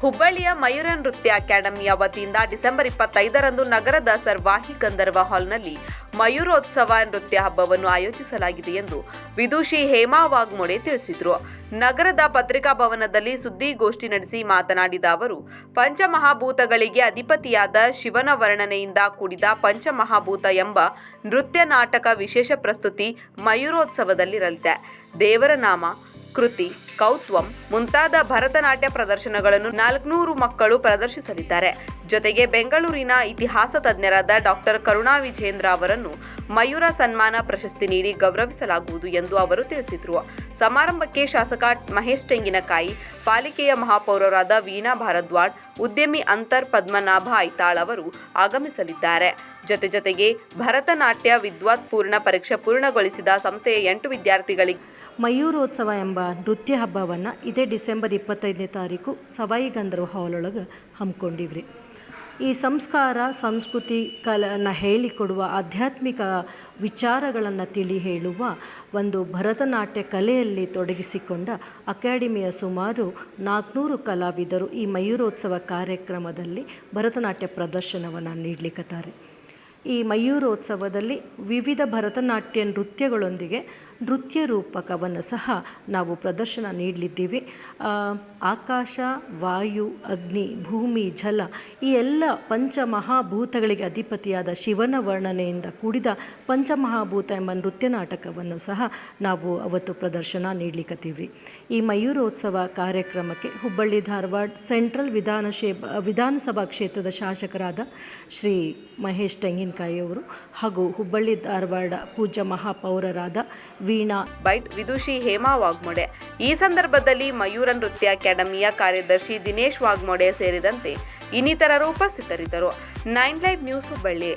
ಹುಬ್ಬಳ್ಳಿಯ ಮಯೂರ ನೃತ್ಯ ಅಕಾಡೆಮಿಯ ವತಿಯಿಂದ ಡಿಸೆಂಬರ್ ಇಪ್ಪತ್ತೈದರಂದು ನಗರದ ಸರ್ವಾಹಿ ಗಂಧರ್ವ ಹಾಲ್ನಲ್ಲಿ ಮಯೂರೋತ್ಸವ ನೃತ್ಯ ಹಬ್ಬವನ್ನು ಆಯೋಜಿಸಲಾಗಿದೆ ಎಂದು ವಿದುಷಿ ಹೇಮಾ ವಾಗ್ಮೋಡೆ ತಿಳಿಸಿದರು. ನಗರದ ಪತ್ರಿಕಾ ಭವನದಲ್ಲಿ ಸುದ್ದಿಗೋಷ್ಠಿ ನಡೆಸಿ ಮಾತನಾಡಿದ ಅವರು, ಪಂಚಮಹಾಭೂತಗಳಿಗೆ ಅಧಿಪತಿಯಾದ ಶಿವನ ವರ್ಣನೆಯಿಂದ ಕೂಡಿದ ಪಂಚಮಹಾಭೂತ ಎಂಬ ನೃತ್ಯ ನಾಟಕ ವಿಶೇಷ ಪ್ರಸ್ತುತಿ ಮಯೂರೋತ್ಸವದಲ್ಲಿರಲಿದೆ. ದೇವರ ನಾಮ, ಕೃತಿ ಕೌತ್ವಂ ಮುಂತಾದ ಭರತನಾಟ್ಯ ಪ್ರದರ್ಶನಗಳನ್ನು ನಾಲ್ಕುನೂರು ಮಕ್ಕಳು ಪ್ರದರ್ಶಿಸಲಿದ್ದಾರೆ. ಜೊತೆಗೆ ಬೆಂಗಳೂರಿನ ಇತಿಹಾಸ ತಜ್ಞರಾದ ಡಾಕ್ಟರ್ ಕರುಣಾ ವಿಜೇಂದ್ರ ಅವರನ್ನು ಮಯೂರ ಸನ್ಮಾನ ಪ್ರಶಸ್ತಿ ನೀಡಿ ಗೌರವಿಸಲಾಗುವುದು ಎಂದು ಅವರು ತಿಳಿಸಿದರು. ಸಮಾರಂಭಕ್ಕೆ ಶಾಸಕ ಮಹೇಶ್ ತೆಂಗಿನಕಾಯಿ, ಪಾಲಿಕೆಯ ಮಹಾಪೌರರಾದ ವೀಣಾ ಭಾರದ್ವಾಡ್ ಉದ್ಯಮಿ ಅಂತರ್ ಪದ್ಮನಾಭ ಐತಾಳ್ ಅವರು ಆಗಮಿಸಲಿದ್ದಾರೆ. ಜೊತೆ ಜೊತೆಗೆ ಭರತನಾಟ್ಯ ವಿದ್ವತ್ ಪೂರ್ಣ ಪರೀಕ್ಷೆ ಪೂರ್ಣಗೊಳಿಸಿದ ಸಂಸ್ಥೆಯ ಎಂಟು ವಿದ್ಯಾರ್ಥಿಗಳಿಗೆ ಮಯೂರೋತ್ಸವ ಎಂಬ ನೃತ್ಯ ಹಬ್ಬವನ್ನು ಇದೇ ಡಿಸೆಂಬರ್ ಇಪ್ಪತ್ತೈದನೇ ತಾರೀಕು ಸವಾಯಿ ಗಂಧರ್ವ ಹಾಲ್ ಒಳಗೆ ಹಮ್ಮಿಕೊಂಡಿವ್ರಿ. ಈ ಸಂಸ್ಕಾರ, ಸಂಸ್ಕೃತಿ ಕಲನ್ನು ಹೇಳಿಕೊಡುವ ಆಧ್ಯಾತ್ಮಿಕ ವಿಚಾರಗಳನ್ನು ತಿಳಿ ಹೇಳುವ ಒಂದು ಭರತನಾಟ್ಯ ಕಲೆಯಲ್ಲಿ ತೊಡಗಿಸಿಕೊಂಡ ಅಕಾಡೆಮಿಯ ಸುಮಾರು ನಾಲ್ಕುನೂರು ಕಲಾವಿದರು ಈ ಮಯೂರೋತ್ಸವ ಕಾರ್ಯಕ್ರಮದಲ್ಲಿ ಭರತನಾಟ್ಯ ಪ್ರದರ್ಶನವನ್ನು ನೀಡಲಿಕ್ಕತ್ತಾರೆ ಈ ಮಯೂರೋತ್ಸವದಲ್ಲಿ ವಿವಿಧ ಭರತನಾಟ್ಯ ನೃತ್ಯಗಳೊಂದಿಗೆ ನೃತ್ಯ ರೂಪಕವನ್ನು ಸಹ ನಾವು ಪ್ರದರ್ಶನ ನೀಡಲಿದ್ದೀವಿ. ಆಕಾಶ, ವಾಯು, ಅಗ್ನಿ, ಭೂಮಿ, ಜಲ ಈ ಎಲ್ಲ ಪಂಚಮಹಾಭೂತಗಳಿಗೆ ಅಧಿಪತಿಯಾದ ಶಿವನ ವರ್ಣನೆಯಿಂದ ಕೂಡಿದ ಪಂಚಮಹಾಭೂತ ಎಂಬ ನೃತ್ಯ ನಾಟಕವನ್ನು ಸಹ ನಾವು ಅವತ್ತು ಪ್ರದರ್ಶನ ನೀಡಲಿಕ್ಕೀವಿ ಈ ಮಯೂರೋತ್ಸವ ಕಾರ್ಯಕ್ರಮಕ್ಕೆ ಹುಬ್ಬಳ್ಳಿ ಧಾರವಾಡ ಸೆಂಟ್ರಲ್ ವಿಧಾನಶೇ ವಿಧಾನಸಭಾ ಕ್ಷೇತ್ರದ ಶಾಸಕರಾದ ಶ್ರೀ ಮಹೇಶ್ ತೆಂಗಿನಕಾಯಿಯವರು ಹಾಗೂ ಹುಬ್ಬಳ್ಳಿ ಧಾರವಾಡ ಪೂಜ್ಯ ಮಹಾಪೌರರಾದ ವೀಣಾ. ಬೈಟ್ ವಿದುಷಿ ಹೇಮಾ ವಾಗ್ಮೋಡೆ. ಈ ಸಂದರ್ಭದಲ್ಲಿ ಮಯೂರ ನೃತ್ಯ ಅಕಾಡೆಮಿಯ ಕಾರ್ಯದರ್ಶಿ ದಿನೇಶ್ ವಾಗ್ಮೋಡೆ ಸೇರಿದಂತೆ ಇನ್ನಿತರರು ಉಪಸ್ಥಿತರಿದ್ದರು. Nine live news Hubballi